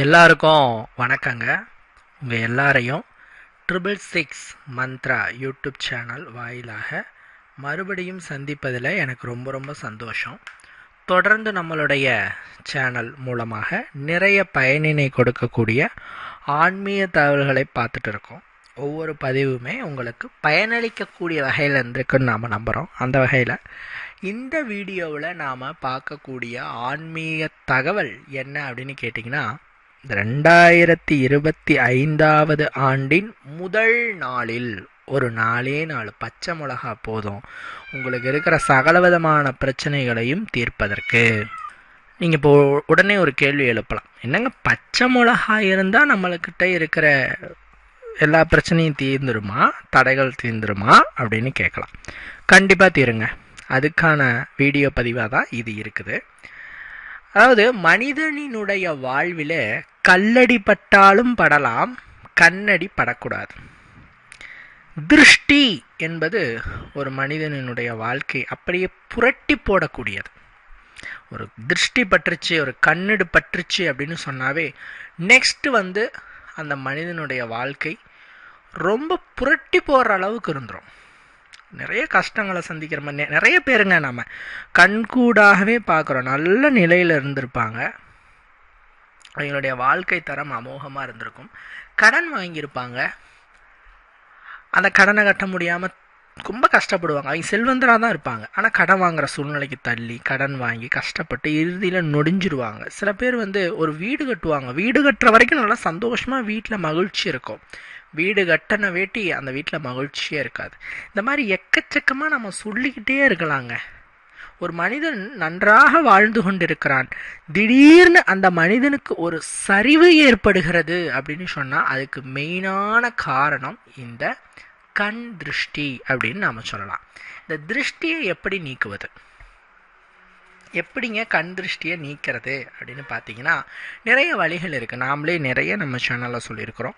எல்லாருக்கும் வணக்கங்க. உங்கள் எல்லாரையும் triple six Mantra YouTube channel வாயிலாக மறுபடியும் சந்திப்பதில் எனக்கு ரொம்ப ரொம்ப சந்தோஷம். தொடர்ந்து நம்மளுடைய சேனல் மூலமாக நிறைய பயனினை கொடுக்கக்கூடிய ஆன்மீக தகவல்களை பார்த்துட்டு இருக்கோம். ஒவ்வொரு பதிவுமே உங்களுக்கு பயனளிக்கக்கூடிய வகையில் இருந்திருக்குன்னு நாம் நம்புகிறோம் அந்த வகையில் இந்த வீடியோவில் நாம் பார்க்கக்கூடிய ஆன்மீக தகவல் என்ன அப்படின்னு கேட்டிங்கன்னா ரெண்டாயிரத்தி இருபத்தி ஐந்தாவது ஆண்டின் முதல் நாளில் ஒரு நாளே நாள் பச்சை மிளகா போதும். உங்களுக்கு இருக்கிற சகல விதமான பிரச்சனைகளையும் தீர்ப்பதற்கு. நீங்கள் இப்போ உடனே ஒரு கேள்வி எழுப்பலாம். என்னங்க பச்சை மிளகா இருந்தால் நம்மளுக்கிட்ட இருக்கிற எல்லா பிரச்சனையும் தீர்ந்துருமா? தடைகள் தீர்ந்துருமா? அப்படின்னு கேட்கலாம். கண்டிப்பாக தீருங்க. அதுக்கான வீடியோ பதிவாக தான் இது இருக்குது. அதாவது மனிதனினுடைய வாழ்வில் கல்லடி பட்டாலும் படலாம் கண்ணடி படக்கூடாது. திருஷ்டி என்பது ஒரு மனிதனினுடைய வாழ்க்கை அப்படியே புரட்டி போடக்கூடியது. ஒரு திருஷ்டி பற்றுச்சு ஒரு கண்ணடு பற்றுச்சு அப்படின்னு சொன்னாவே நெக்ஸ்ட் வந்து அந்த மனிதனுடைய வாழ்க்கை ரொம்ப புரட்டி போடுற அளவுக்கு இருந்துடும் நிறைய கஷ்டங்களை சந்திக்கிற மாதிரி நிறைய பேருங்க நம்ம கண்கூடாகவே பார்க்குறோம். நல்ல நிலையில் இருந்திருப்பாங்க. அவங்களுடைய வாழ்க்கை தரம் அமோகமாக இருந்திருக்கும். கடன் வாங்கியிருப்பாங்க. அந்த கடனை கட்ட முடியாமல் ரொம்ப கஷ்டப்படுவாங்க. அவங்க செல்வந்தராக தான் இருப்பாங்க. ஆனால் கடன் வாங்குகிற சூழ்நிலைக்கு தள்ளி கடன் வாங்கி கஷ்டப்பட்டு இறுதியில் நொடிஞ்சிருவாங்க. சில பேர் வந்து ஒரு வீடு கட்டுவாங்க. வீடு கட்டுற வரைக்கும் நல்லா சந்தோஷமாக வீட்டில் மகிழ்ச்சி இருக்கும். வீடு கட்டண வேட்டி அந்த வீட்டில் மகிழ்ச்சியே இருக்காது. இந்த மாதிரி எக்கச்சக்கமாக நம்ம சொல்லிக்கிட்டே இருக்கலாங்க. ஒரு மனிதன் நன்றாக வாழ்ந்து கொண்டிருக்கிறான். திடீர்னு அந்த மனிதனுக்கு ஒரு சரிவு ஏற்படுகிறது அப்படின்னு சொன்னால் அதுக்கு மெயினான காரணம் இந்த கண் திருஷ்டி அப்படின்னு நாம் சொல்லலாம். இந்த திருஷ்டியை எப்படி நீக்குவது? எப்படிங்க கண் திருஷ்டியை நீக்கிறது அப்படின்னு பார்த்தீங்கன்னா நிறைய வழிகள் இருக்குது நாமளே நிறைய நம்ம சேனலில் சொல்லியிருக்கிறோம்.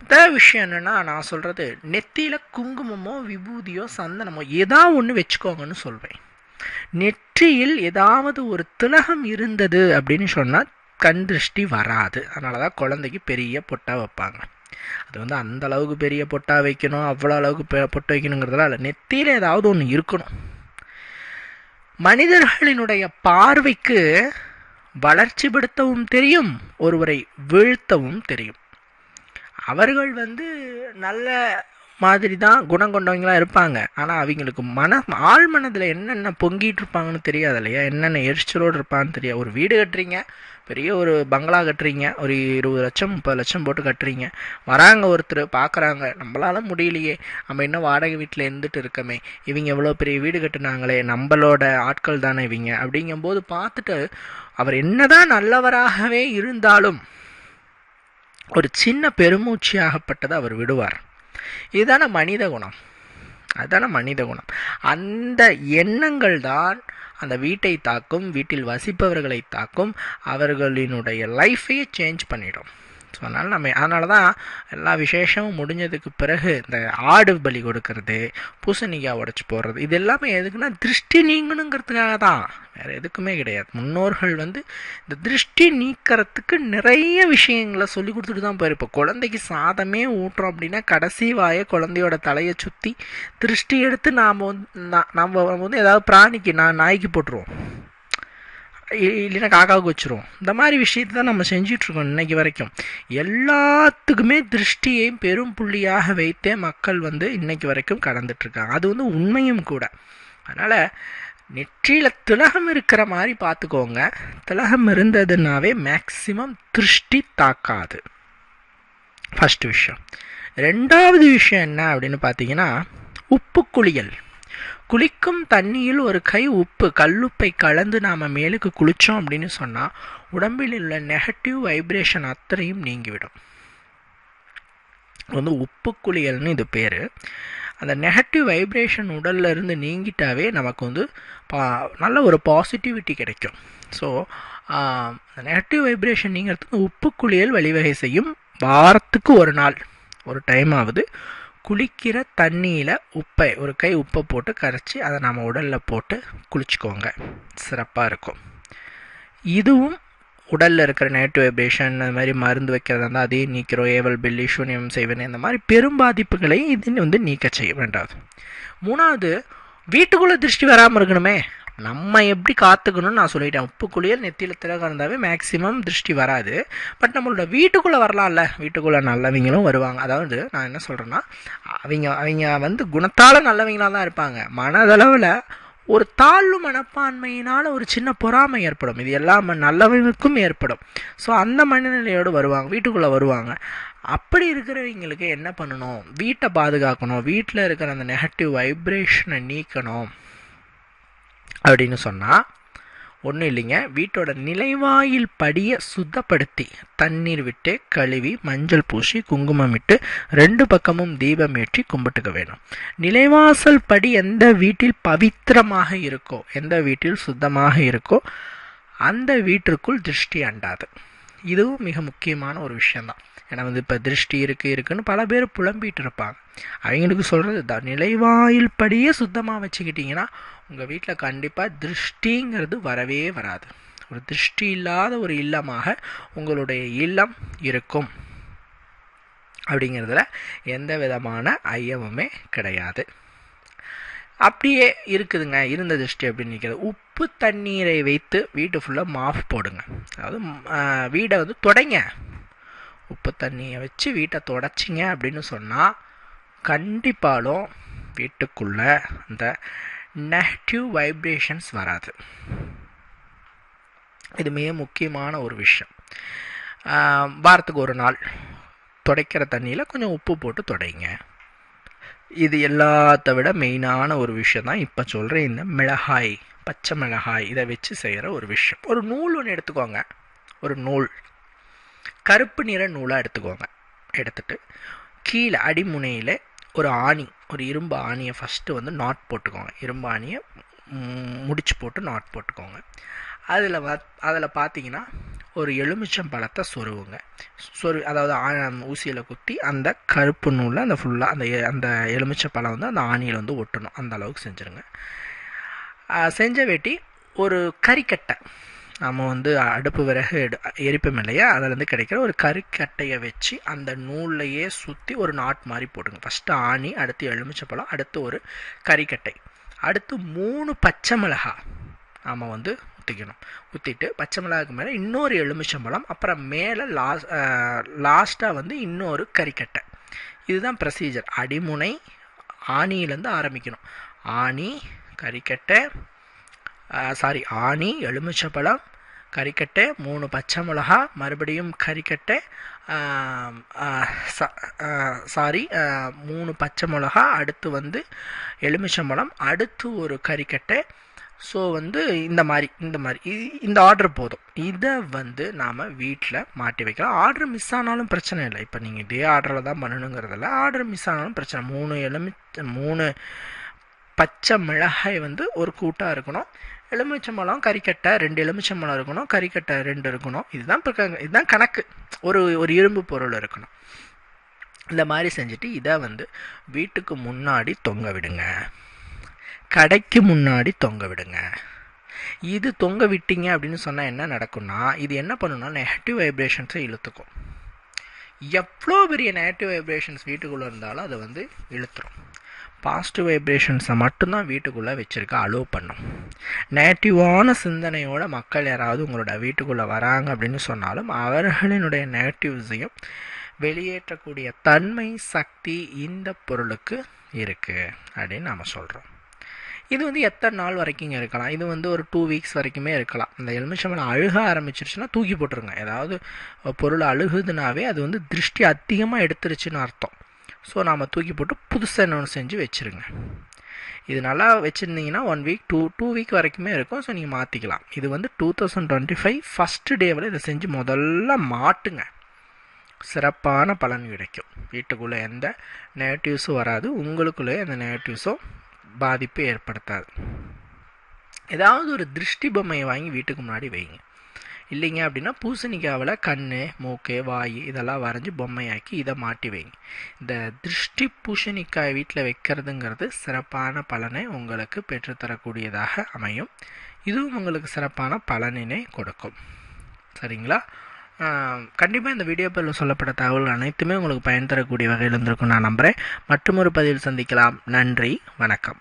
முதல் விஷயம் என்னென்னா நான் சொல்கிறது நெத்தியில் குங்குமமோ விபூதியோ சந்தனமோ ஏதாவது ஒன்று வச்சுக்கோங்கன்னு சொல்வேன். நெற்றியில் ஏதாவது ஒரு திலகம் இருந்தது அப்படின்னு சொன்னால் கண் திருஷ்டி வராது. அதனால தான் குழந்தைக்கு பெரிய பொட்டா வைப்பாங்க. அது வந்து அந்த அளவுக்கு பெரிய பொட்டா வைக்கணும் அவ்வளோ அளவுக்கு பொட்டு வைக்கணுங்கிறதுலாம் இல்லை. நெத்தியில் ஏதாவது ஒன்று இருக்கணும். மனிதர்களினுடைய பார்வைக்கு வளர்ச்சி படுத்தவும் தெரியும் ஒருவரை வீழ்த்தவும் தெரியும். அவர்கள் வந்து நல்ல மாதிரி தான் குணம் கொண்டவங்களாக இருப்பாங்க. ஆனால் அவங்களுக்கு மன ஆள் மனதில் என்னென்ன பொங்கிட்டு இருப்பாங்கன்னு தெரியாது இல்லையா? என்னென்ன எரிச்சலோடு இருப்பான்னு தெரியாது. ஒரு வீடு கட்டுறீங்க பெரிய ஒரு பங்களா கட்டுறீங்க ஒரு இருபது லட்சம் முப்பது லட்சம் போட்டு கட்டுறீங்க. வராங்க ஒருத்தர் பார்க்குறாங்க நம்மளால முடியலையே. நம்ம இன்னும் வாடகை வீட்டில் இருந்துட்டு இருக்கமே. இவங்க எவ்வளோ பெரிய வீடு கட்டுனாங்களே நம்மளோட ஆட்கள் தானே இவங்க? அப்படிங்கும்போது பார்த்துட்டு அவர் என்னதான் நல்லவராகவே இருந்தாலும் ஒரு சின்ன பெருமூச்சியாகப்பட்டதை அவர் விடுவார். இதுதான மனித குணம். அதுதானே மனித குணம். அந்த எண்ணங்கள் தான் அந்த வீட்டை தாக்கும் வீட்டில் வசிப்பவர்களை தாக்கும் அவர்களினுடைய லைஃபையே சேஞ்ச் பண்ணிடும். ஸோ அதனால் நம்ம அதனால தான் எல்லா விசேஷமும் முடிஞ்சதுக்கு பிறகு இந்த ஆடு பலி கொடுக்கறது பூசணிக்காய் உடச்சி போடுறது இது எல்லாமே எதுக்குன்னா திருஷ்டி நீங்கணுங்கிறதுக்காக தான் வேறு எதுக்குமே கிடையாது. முன்னோர்கள் வந்து இந்த திருஷ்டி நீக்கிறதுக்கு நிறைய விஷயங்களை சொல்லி கொடுத்துட்டு தான் போயிரு இப்போ குழந்தைக்கு சாதமே ஊட்டுறோம் அப்படின்னா கடைசி வாயை குழந்தையோட தலையை சுற்றி திருஷ்டி எடுத்து நாம் வந்து நம்ம வந்து ஏதாவது பிராணிக்கு நான் நாய்க்கு போட்டுருவோம். இல்லைன்னா காக்காவுக்கு வச்சுருவோம். இந்த மாதிரி விஷயத்தை தான் நம்ம செஞ்சிட்ருக்கோம் இன்னைக்கு வரைக்கும். எல்லாத்துக்குமே திருஷ்டியை பெரும் புள்ளியாக வைத்தே மக்கள் வந்து இன்றைக்கி வரைக்கும் கடந்துட்டுருக்காங்க அது வந்து உண்மையும் கூட. அதனால் நெற்றியில் திலகம் இருக்கிற மாதிரி பார்த்துக்கோங்க. திலகம் இருந்ததுனாவே மேக்சிமம் திருஷ்டி தாக்காது. ஃபஸ்ட் விஷயம். ரெண்டாவது விஷயம் என்ன அப்படின்னு பார்த்தீங்கன்னா உப்பு குளியல் குளிக்கும் தண்ணியில் ஒரு கை உப்பு கல்லுப்பை கலந்து நாம் மேலுக்கு குளித்தோம் அப்படின்னு சொன்னால் உடம்பில் உள்ள நெகட்டிவ் வைப்ரேஷன் அத்தனையும் நீங்கிவிடும். வந்து உப்பு குளியல்னு இது பேர். அந்த நெகட்டிவ் வைப்ரேஷன் உடல்ல இருந்து நீங்கிட்டாவே நமக்கு வந்து பா நல்ல ஒரு பாசிட்டிவிட்டி கிடைக்கும். ஸோ நெகட்டிவ் வைப்ரேஷன் நீங்கிறதுக்கு உப்பு குளியல் வழிவகை செய்யும் வாரத்துக்கு ஒரு நாள் ஒரு டைம் ஆகுது குளிக்கிற தண்ணியில் உப்பை ஒரு கை உப்பை போட்டு கரைச்சி அதை நம்ம உடலில் போட்டு குளிச்சுக்கோங்க. சிறப்பாக இருக்கும். இதுவும் உடலில் இருக்கிற நெகட்டிவ் வைப்ரேஷன் அந்த மாதிரி மருந்து வைக்கிறதா இருந்தால் அதையும் நீக்கிறோம். ஏவல் பில்லி சூன்யம் செய்வன இந்த மாதிரி பெரும் பாதிப்புகளை இது வந்து நீக்க செய்ய ரெண்டாவது மூணாவது வீட்டுக்குள்ளே திருஷ்டி வராமல் இருக்கணுமே. நம்ம எப்படி காத்துக்கணும்னு நான் சொல்லிட்டேன். உப்புக்குள்ளேயே நெத்தியில் திலகம் இருந்தாவே மேக்ஸிமம் திருஷ்டி வராது. பட் நம்மளோட வீட்டுக்குள்ளே வரலாம்ல. வீட்டுக்குள்ளே நல்லவங்களும் வருவாங்க. அதாவது நான் என்ன சொல்கிறேன்னா அவங்க அவங்க வந்து குணத்தால் நல்லவங்களாக தான் இருப்பாங்க. மனதளவில் ஒரு தாழ்வு மனப்பான்மையினால் ஒரு சின்ன பொறாமை ஏற்படும். இது எல்லா நல்லவங்களுக்கும் ஏற்படும். ஸோ அந்த மனநிலையோடு வருவாங்க. வீட்டுக்குள்ளே வருவாங்க. அப்படி இருக்கிறவங்களுக்கு என்ன பண்ணணும்? வீட்டை பாதுகாக்கணும். வீட்டில் இருக்கிற அந்த நெகட்டிவ் வைப்ரேஷனை நீக்கணும். அப்படின்னு சொன்னால் ஒன்றும் இல்லைங்க. வீட்டோட நிலைவாயில் படியை சுத்தப்படுத்தி தண்ணீர் விட்டு கழுவி மஞ்சள் பூசி குங்குமம் இட்டு ரெண்டு பக்கமும் தீபம் ஏற்றி கும்பிட்டுக்க வேணும். நிலைவாசல் படி எந்த வீட்டில் பவித்திரமாக இருக்கோ எந்த வீட்டில் சுத்தமாக இருக்கோ அந்த வீட்டிற்குள் திருஷ்டி அண்டாது. இதுவும் மிக முக்கியமான ஒரு விஷயந்தான் ஏன்னா வந்து இப்போ திருஷ்டி இருக்குது இருக்குன்னு பல பேர் புலம்பிகிட்டு இருப்பாங்க. அவங்களுக்கு சொல்கிறது தான் நிலைவாயில் படியே சுத்தமாக வச்சுக்கிட்டிங்கன்னா உங்கள் வீட்டில் கண்டிப்பாக திருஷ்டிங்கிறது வரவே வராது. ஒரு திருஷ்டி இல்லாத ஒரு இல்லமாக உங்களுடைய இல்லம் இருக்கும். அப்படிங்கிறதுல எந்த விதமான ஐயமுமே கிடையாது. அப்படியே இருக்குதுங்க இருந்த திருஷ்டி அப்படின்னு நிற்கிறது உப்பு தண்ணீரை வைத்து வீட்டு ஃபுல்லாக மாஃப் போடுங்க. அதாவது வீடை வந்து தொடங்க. உப்பு தண்ணியை வச்சு வீட்டை தொடச்சிங்க அப்படின்னு சொன்னால் கண்டிப்பாலும் வீட்டுக்குள்ளே அந்த நெகட்டிவ் வைப்ரேஷன்ஸ் வராது. இது மிக முக்கியமான ஒரு விஷயம். வாரத்துக்கு ஒரு நாள் துடைக்கிற தண்ணியில் கொஞ்சம் உப்பு போட்டு துடைங்க. இது எல்லாத்த விட மெயினான ஒரு விஷயம் தான் இப்போ சொல்கிற இந்த மிளகாய் பச்சை மிளகாய் இதை வச்சு செய்கிற ஒரு விஷயம். ஒரு நூல் ஒன்று எடுத்துக்கோங்க. ஒரு நூல். கருப்பு நிற நூலாக எடுத்துக்கோங்க. எடுத்துகிட்டு கீழே அடிமுனையில் ஒரு ஆணி ஒரு இரும்பு ஆணியை ஃபஸ்ட்டு வந்து நாட் போட்டுக்கோங்க. இரும்பு ஆணியை முடிச்சு போட்டு நாட் போட்டுக்கோங்க. அதில் அதில் பார்த்தீங்கன்னா ஒரு எலுமிச்சம் பழத்தை சொருவுங்க. சொரு அதாவது ஊசியில் குத்தி அந்த கருப்பு நூலில் அந்த ஃபுல்லாக அந்த அந்த எலுமிச்சை பழம் வந்து அந்த ஆணியில் வந்து ஒட்டணும். அந்த அளவுக்கு செஞ்சுருங்க. செஞ்ச வேட்டி ஒரு கறிக்கட்டை. நம்ம வந்து அடுப்பு விறகு எடு எரிப்போம் இல்லையா? அதுலேருந்து கிடைக்கிற ஒரு கறிக்கட்டையை வச்சு அந்த நூல்லையே சுற்றி ஒரு நாட் மாதிரி போடுங்க ஃபஸ்ட்டு ஆணி அடுத்து எலுமிச்சப்பழம் அடுத்து ஒரு கறிக்கட்டை. அடுத்து மூணு பச்சை மிளகா நாம் வந்து ஊற்றிக்கணும் ஊற்றிட்டு பச்சை மிளகாக்கு மேலே இன்னொரு எலுமிச்சம்பழம் அப்புறம் மேலே லாஸ் லாஸ்ட்டாக வந்து இன்னொரு கறிக்கட்டை. இதுதான் ப்ரொசீஜர் அடிமுனை ஆணியிலேருந்து ஆரம்பிக்கணும். ஆணி கறிக்கட்டை சாரி ஆணி எலுமிச்சப்பழம் கறிக்கட்டை மூணு பச்சை மிளகா மறுபடியும் கறிக்கட்டை சாரி மூணு பச்சை மிளகா அடுத்து வந்து எலுமிச்சம்பழம் அடுத்து ஒரு கறிக்கட்டை. ஸோ வந்து இந்த மாதிரி இந்த மாதிரி இந்த ஆர்டர் போதும். இதை வந்து நாம் வீட்டில் மாட்டி வைக்கலாம். ஆர்டர் மிஸ் ஆனாலும் பிரச்சனை இல்லை. இப்போ நீங்கள் இதே ஆர்டரில் தான் பண்ணணுங்கிறதில்ல. ஆர்டர் மிஸ் ஆனாலும் பிரச்சனை. மூணு எலுமி மூணு பச்சை மிளகாய் வந்து ஒரு கூட்டாக இருக்கணும். எலுமிச்சம்பழம் கறிக்கட்டை ரெண்டு எலுமிச்சம்பழம் இருக்கணும் கறிக்கட்டை ரெண்டு இருக்கணும். இதுதான் இப்போ இதுதான் கணக்கு. ஒரு ஒரு இரும்பு பொருள் இருக்கணும். இந்த மாதிரி செஞ்சுட்டு இதை வந்து வீட்டுக்கு முன்னாடி தொங்க விடுங்க. கடைக்கு முன்னாடி தொங்க விடுங்க. இது தொங்க விட்டீங்க அப்படின்னு சொன்னால் என்ன நடக்கும்னா இது என்ன பண்ணுன்னா நெகட்டிவ் வைப்ரேஷன்ஸை இழுத்துக்கும். எவ்வளோ பெரிய நெகட்டிவ் வைப்ரேஷன்ஸ் வீட்டுக்குள்ளே இருந்தாலும் அதை வந்து இழுத்துரும். பாசிட்டிவ் வைப்ரேஷன்ஸை மட்டும்தான் வீட்டுக்குள்ளே வச்சுருக்க அலோவ் பண்ணும். நெகட்டிவான சிந்தனையோட மக்கள் யாராவது உங்களோட வீட்டுக்குள்ளே வராங்க அப்படின்னு சொன்னாலும் அவர்களினுடைய நெகட்டிவ்ஸையும் வெளியேற்றக்கூடிய தன்மை சக்தி இந்த பொருளுக்கு இருக்குது அப்படின்னு நாம் சொல்கிறோம் இது வந்து எத்தனை நாள் வரைக்கும் இருக்கலாம்? இது வந்து ஒரு டூ வீக்ஸ் வரைக்குமே இருக்கலாம். இந்த எலுமிச்சம்பழம் அழுக ஆரம்பிச்சிருச்சுன்னா தூக்கி போட்டுருங்க. ஏதாவது பொருள் அழுகுதுனாவே அது வந்து திருஷ்டி அதிகமாக எடுத்துருச்சுன்னு அர்த்தம். ஸோ நாம் தூக்கி போட்டு புதுசாக இன்னொன்று செஞ்சு வச்சுருங்க. இது நல்லா வச்சுருந்தீங்கன்னா one week two two week வரைக்குமே இருக்கும். ஸோ நீங்கள் மாற்றிக்கலாம் இது வந்து two thousand twenty five first டேவில் இதை செஞ்சு முதல்ல மாட்டுங்க. சிறப்பான பலன் கிடைக்கும். வீட்டுக்குள்ளே எந்த நெகட்டிவ்ஸும் வராது. உங்களுக்குள்ளே அந்த நெகட்டிவ்ஸும் பாதிப்பு ஏற்படுத்தாது. ஏதாவது ஒரு திருஷ்டி பொம்மையை வாங்கி வீட்டுக்கு முன்னாடி வைங்க. இல்லைங்க அப்படின்னா பூசணிக்காவில் கண் மூக்கு வாய் இதெல்லாம் வரைஞ்சி பொம்மையாக்கி இதை மாட்டி வைங்க. இந்த திருஷ்டி பூசணிக்காய் வீட்டில் வைக்கிறதுங்கிறது சிறப்பான பலனை உங்களுக்கு பெற்றுத்தரக்கூடியதாக அமையும். இதுவும் உங்களுக்கு சிறப்பான பலனினை கொடுக்கும். சரிங்களா? கண்டிப்பாக இந்த வீடியோ பதிவில் சொல்லப்பட்ட தகவல் அனைத்துமே உங்களுக்கு பயன் தரக்கூடிய வகையில் இருந்திருக்கும் நான் நம்புகிறேன் மற்றொரு பதிவில் சந்திக்கலாம். நன்றி. வணக்கம்.